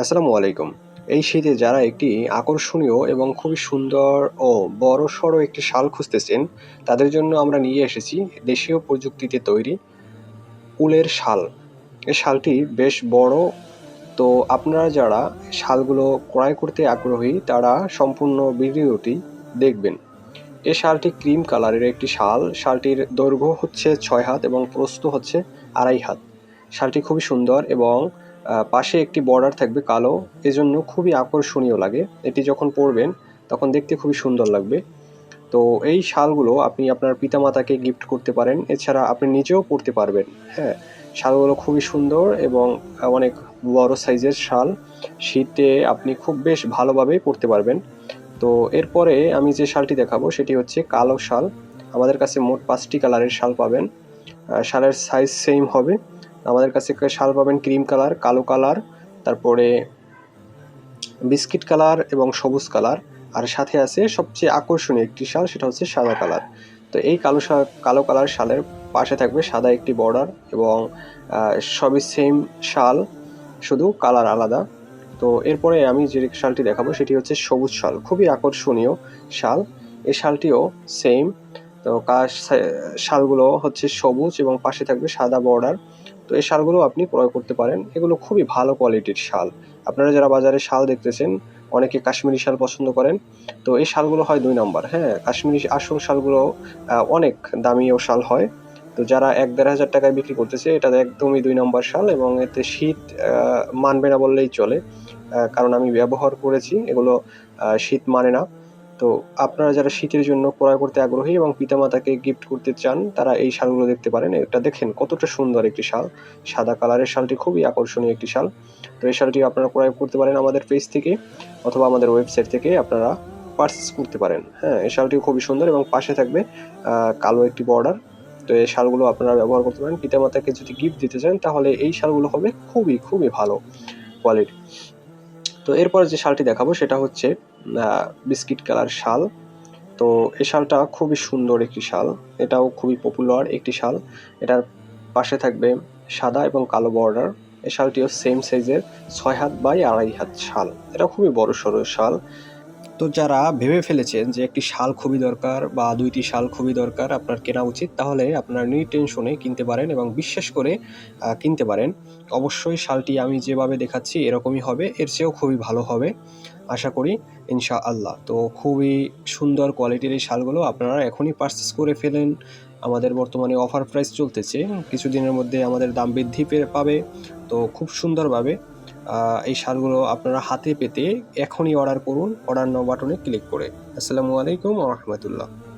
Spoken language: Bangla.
আসসালামু আলাইকুম। এই শীতে যারা একটি আকর্ষণীয় এবং খুবই সুন্দর ও বড় সড়ো একটি শাল খুঁজতেছেন, তাদের জন্য আমরা নিয়ে এসেছি দেশীয় প্রযুক্তিতে তৈরি উলের শাল। এই শালটি বেশ বড়। তো আপনারা যারা শালগুলো ক্রয় করতে আগ্রহী, তারা সম্পূর্ণ ভিডিওটি দেখবেন। এই শালটি ক্রিম কালারের একটি শাল। শালটির দৈর্ঘ্য হচ্ছে ছয় হাত এবং প্রস্থ হচ্ছে আড়াই হাত। শালটি খুবই সুন্দর এবং পাশে একটি বর্ডার থাকবে কালো। এজন্য খুবই আকর্ষণীয় লাগে। এটি যখন পরবেন, তখন দেখতে খুবই সুন্দর লাগবে। তো এই শালগুলো আপনি আপনার পিতামাতাকে গিফট করতে পারেন। এছাড়া আপনি নিজেও পরতে পারবেন। হ্যাঁ শালগুলো খুবই সুন্দর এবং অনেক বড় সাইজের শাল। শীতে আপনি খুব বেশ ভালোভাবে পরতে পারবেন। তো এরপরে আমি যে শালটি দেখাবো, সেটি হচ্ছে কালো শাল। আমাদের কাছে মোট পাঁচটি কালারের শাল পাবেন। শালের সাইজ সেম হবে। আমাদের কাছে শাল পাবেন ক্রিম কালার, কালো কালার, তারপরে বিস্কিট কালার এবং সবুজ কালার। আর সাথে আছে সবচেয়ে আকর্ষণীয় একটি শাল, সেটা হচ্ছে সাদা কালার। তো এই কালো কালো কালার শালের পাশে থাকবে সাদা একটি বর্ডার এবং সবই সেম শাল, শুধু কালার আলাদা। তো এরপরে আমি যে শালটি দেখাবো, সেটি হচ্ছে সবুজ শাল, খুবই আকর্ষণীয় শাল। এই শালটিও সেম তো শালগুলো হচ্ছে সবুজ এবং পাশে থাকবে সাদা বর্ডার তো এই শালগুলো আপনি ক্রয় করতে পারেন। এগুলো খুবই ভালো কোয়ালিটির শাল। আপনারা যারা বাজারে শাল দেখতেছেন, অনেকে কাশ্মীরি শাল পছন্দ করেন। তো এই শালগুলো হয় দুই নম্বর হ্যাঁ? কাশ্মীরি আসল শালগুলো অনেক দামিও শাল হয়। তো যারা এক দেড় হাজার টাকায় বিক্রি করতেছে, এটা একদমই দুই নম্বর শাল এবং এতে শীত মানবে না বললেই চলে। কারণ আমি ব্যবহার করেছি, এগুলো শীত মানে না। তো আপনারা যারা শীতের জন্য ক্রয় করতে আগ্রহী এবং পিতামাতাকে গিফট করতে চান, তারা এই শালগুলো দেখতে পারেন। এটা দেখেন কতটা সুন্দর একটি শাল। সাদা কালারের শালটি খুবই আকর্ষণীয় একটি শাল। তো এই শালটি আপনারা ক্রয় করতে পারেন আমাদের পেজ থেকে অথবা আমাদের ওয়েবসাইট থেকে আপনারা পারচেস করতে পারেন। হ্যাঁ এই শালটি খুবই সুন্দর এবং পাশে থাকবে কালো একটি বর্ডার তো এই শালগুলো আপনারা ব্যবহার করতে পারেন। পিতামাতাকে যদি গিফট দিতে চান, তাহলে এই শালগুলো হবে খুবই খুবই ভালো কোয়ালিটি তো এরপর যে শালটি দেখাবো, সেটা হচ্ছে বিস্কিট কালার শাল। তো এই শালটা খুবই সুন্দর একটি শাল। এটাও খুবই পপুলার একটি শাল। এটার পাশে থাকবে সাদা এবং কালো বর্ডার এই শালটিও সেম সাইজের ছয় হাত বাই আড়াই হাত শাল। এটা খুবই বড় সড়ো শাল। তো যারা ভেবে ফেলেছেন যে একটি শাল খুবই দরকার বা দুইটি শাল খুবই দরকার আপনার কেনা উচিত, তাহলে আপনার টেনশনে কিনতে পারেন এবং বিশ্বাস করে কিনতে পারেন। অবশ্যই শালটি আমি যেভাবে দেখাচ্ছি এরকমই হবে, এর চেয়েও খুবই ভালো হবে, আশা করি ইনশা আল্লাহ তো খুবই সুন্দর কোয়ালিটির এই শালগুলো আপনারা এখনই পারচেস করে ফেলেন। আমাদের বর্তমানে অফার প্রাইস চলতেছে, কিছুদিনের মধ্যে আমাদের দাম বৃদ্ধি পাবে। তো খুব সুন্দরভাবে এই সারগুলো আপনারা হাতে পেতে এখনই অর্ডার করুন অর্ডার নাও বাটনে ক্লিক করে। আসসালামু আলাইকুম রহমতুল্লাহ।